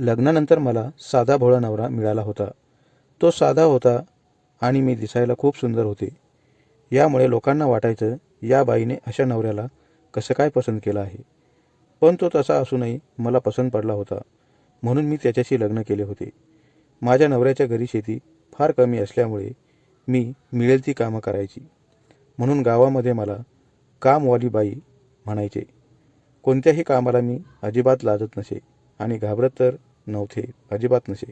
लग्नानंतर मला साधा भोळा नवरा मिळाला होता. तो साधा होता आणि मी दिसायला खूप सुंदर होते. यामुळे लोकांना वाटायचं या बाईने अशा नवऱ्याला कसं काय पसंत केलं आहे? पण तो तसा असूनही मला पसंत पडला होता. म्हणून मी त्याच्याशी लग्न केले होते. माझ्या नवऱ्याच्या घरी शेती फार कमी असल्यामुळे मी मिळेल ती कामं करायची. म्हणून गावामध्ये मला कामवाली बाई म्हणायचे. कोणत्याही कामाला मी अजिबात लाजत नसे आणि घाबरत तर नव्हते अजिबात नसे.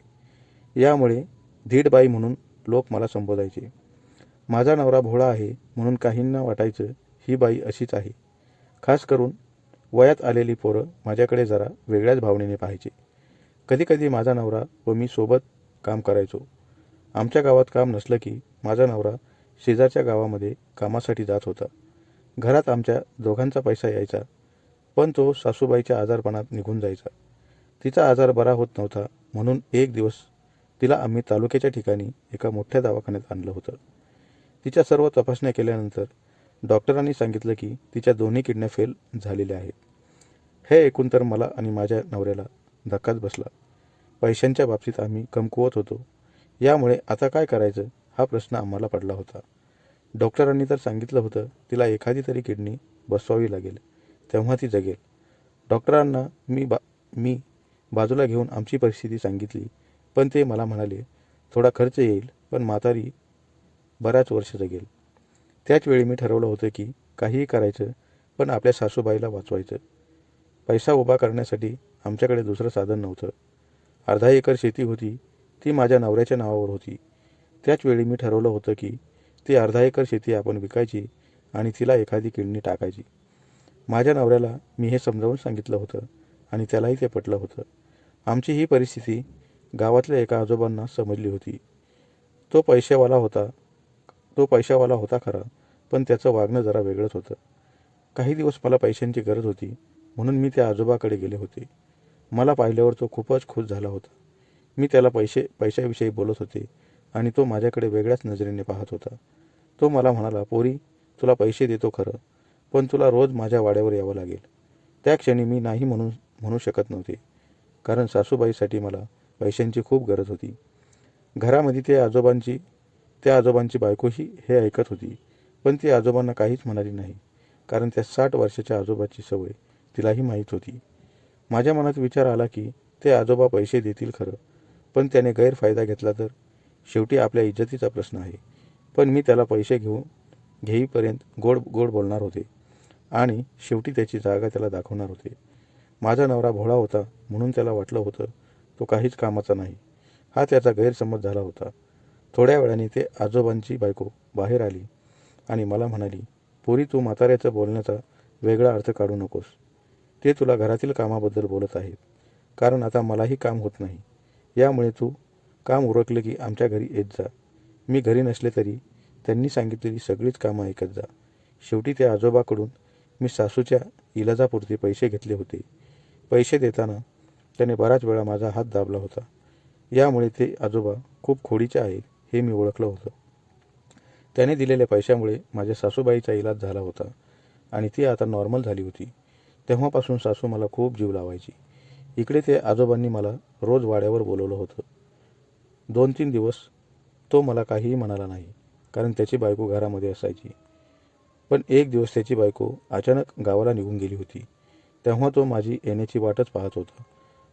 यामुळे धीडबाई म्हणून लोक मला संबोधायचे. माझा नवरा भोळा आहे म्हणून काहींना वाटायचं ही बाई अशीच आहे. खास करून वयात आलेली पोरं माझ्याकडे जरा वेगळ्याच भावनेने पाहायचे. कधीकधी माझा नवरा व मी सोबत काम करायचो. आमच्या गावात काम नसलं की माझा नवरा शेजारच्या गावामध्ये कामासाठी जात होता. घरात आमच्या दोघांचा पैसा यायचा पण तो सासूबाईच्या आजारपणात निघून जायचा. तिचा आजार बरा होत नव्हता म्हणून एक दिवस तिला आम्ही तालुक्याच्या ठिकाणी एका मोठ्या दवाखान्यात आणलं होतं. तिच्या सर्व तपासण्या केल्यानंतर डॉक्टरांनी सांगितलं की तिच्या दोन्ही किडण्या फेल झालेल्या आहेत. हे ऐकून तर मला आणि माझ्या नवऱ्याला धक्काच बसला. पैशांच्या बाबतीत आम्ही कमकुवत होतो. यामुळे आता काय करायचं हा प्रश्न आम्हाला पडला होता. डॉक्टरांनी तर सांगितलं होतं तिला एखादी तरी किडनी बसवावी लागेल तेव्हा ती जगेल. डॉक्टरांना मी बा मी बाजूला घेऊन आमची परिस्थिती सांगितली. पण ते मला म्हणाले थोडा खर्च येईल पण म्हातारी बऱ्याच वर्ष जगेल. त्याचवेळी मी ठरवलं होतं की काहीही करायचं पण आपल्या सासूबाईला वाचवायचं. पैसा उभा करण्यासाठी आमच्याकडे दुसरं साधन नव्हतं. अर्धा एकर शेती होती ती माझ्या नवऱ्याच्या नावावर होती. त्याचवेळी मी ठरवलं होतं की ती अर्धा एकर शेती आपण विकायची आणि तिला एखादी किडनी टाकायची. माझ्या नवऱ्याला मी हे समजावून सांगितलं होतं आणि त्यालाही ते पटलं होतं. आमची ही परिस्थिती गावातल्या एका आजोबांना समजली होती. तो पैशावाला होता. तो पैशावाला होता खरा पण त्याचं वागणं जरा वेगळंच होतं. काही दिवस मला पैशांची गरज होती म्हणून मी त्या आजोबाकडे गेले होते. मला पाहिल्यावर तो खूपच खुश झाला होता. मी त्याला पैसे पैशाविषयी बोलत होते आणि तो माझ्याकडे वेगळ्याच नजरेने पाहत होता. तो मला म्हणाला पोरी तुला पैसे देतो खरं पण तुला रोज माझ्या वाड्यावर यावं लागेल. त्या क्षणी मी नाही म्हणू म्हणू शकत नव्हते. कारण सासूबाईसाठी मला पैशांची खूप गरज होती. घरामध्ये ते आजोबांची त्या आजोबांची बायकोही हे ऐकत होती पण ती आजोबांना काहीच म्हणाली नाही कारण त्या साठ वर्षाच्या आजोबाची सवय तिलाही माहीत होती. माझ्या मनात विचार आला की ते आजोबा पैसे देतील खरं पण त्याने गैरफायदा घेतला तर? शेवटी आपल्या इज्जतीचा प्रश्न आहे पण मी त्याला पैसे घेऊन घेईपर्यंत गोड गोड बोलणार होते आणि शेवटी त्याची जागा त्याला दाखवणार होते. माझा नवरा भोळा होता म्हणून त्याला वाटलं होतं तो काहीच कामाचा नाही. हा त्याचा गैरसमज झाला होता. थोड्या वेळाने ते आजोबांची बायको बाहेर आली आणि मला म्हणाली पोरी तू म्हाताऱ्याचं बोलण्याचा वेगळा अर्थ काढू नकोस. ते तुला घरातील कामाबद्दल बोलत आहेत. कारण आता मलाही काम होत नाही. यामुळे तू काम उरकलं की आमच्या घरी येत जा. मी घरी नसले तरी त्यांनी सांगितलेली सगळीच कामं ऐकत जा. शेवटी त्या आजोबाकडून मी सासूच्या इलाजापुरते पैसे घेतले होते. पैसे देताना त्याने बराच वेळा माझा हात दाबला होता. यामुळे ते आजोबा खूप खोडीचे आहेत हे मी ओळखलं होतं. त्याने दिलेल्या पैशामुळे माझ्या सासूबाईचा इलाज झाला होता आणि ती आता नॉर्मल झाली होती. तेव्हापासून सासू मला खूप जीव लावायची. इकडे ते आजोबांनी मला रोज वाड्यावर बोलवलं होतं. दोन तीन दिवस तो मला काहीही म्हणाला नाही कारण त्याची बायको घरामध्ये असायची. पण एक दिवस त्याची बायको अचानक गावाला निघून गेली होती. तेव्हा तो माझी येण्याची वाटच पाहत होता.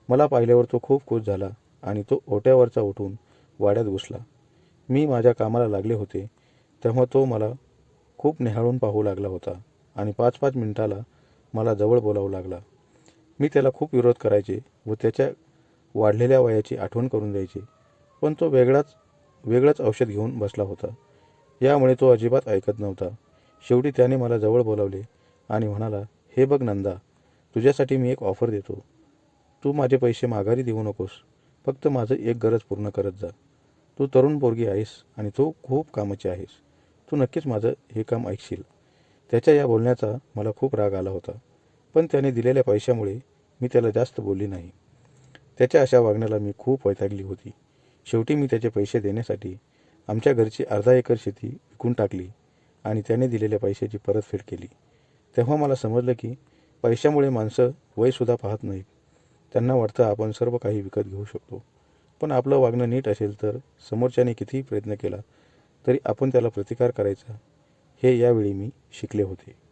मला पाहिल्यावर तो खूप खुश झाला आणि तो ओट्यावरचा उठून वाड्यात घुसला. मी माझ्या कामाला लागले होते तेव्हा तो मला खूप निहाळून पाहू लागला होता आणि पाच पाच मिनिटाला मला जवळ बोलावू लागला. मी त्याला खूप विरोध करायचे व त्याच्या वाढलेल्या वयाची आठवण करून द्यायचे पण तो वेगळाच वेगळंच औषध घेऊन बसला होता. यामुळे तो अजिबात ऐकत नव्हता. शेवटी त्याने मला जवळ बोलावले आणि म्हणाला हे बघ नंदा तुझ्यासाठी मी एक ऑफर देतो. तू माझे पैसे माघारी देऊ नकोस. फक्त माझं एक गरज पूर्ण करत जा. तू तरुण पोरगी आहेस आणि तू खूप कामाची आहेस. तू नक्कीच माझं हे काम ऐकशील. त्याच्या या बोलण्याचा मला खूप राग आला होता. पण त्याने दिलेल्या पैशामुळे मी त्याला जास्त बोलली नाही. त्याच्या अशा वागण्याला मी खूप वैतागली होती. शेवटी मी त्याचे पैसे देण्यासाठी आमच्या घरची अर्धा एकर शेती विकून टाकली आणि त्याने दिलेल्या पैशाची परतफेड केली. तेव्हा मला समजलं की पैशामुळे माणसं वयसुद्धा पाहत नाहीत. त्यांना वाटतं आपण सर्व काही विकत घेऊ शकतो. पण आपलं वागणं नीट असेल तर समोरच्याने कितीही प्रयत्न केला तरी आपण त्याला प्रतिकार करायचा. हे यावेळी मी शिकले होते.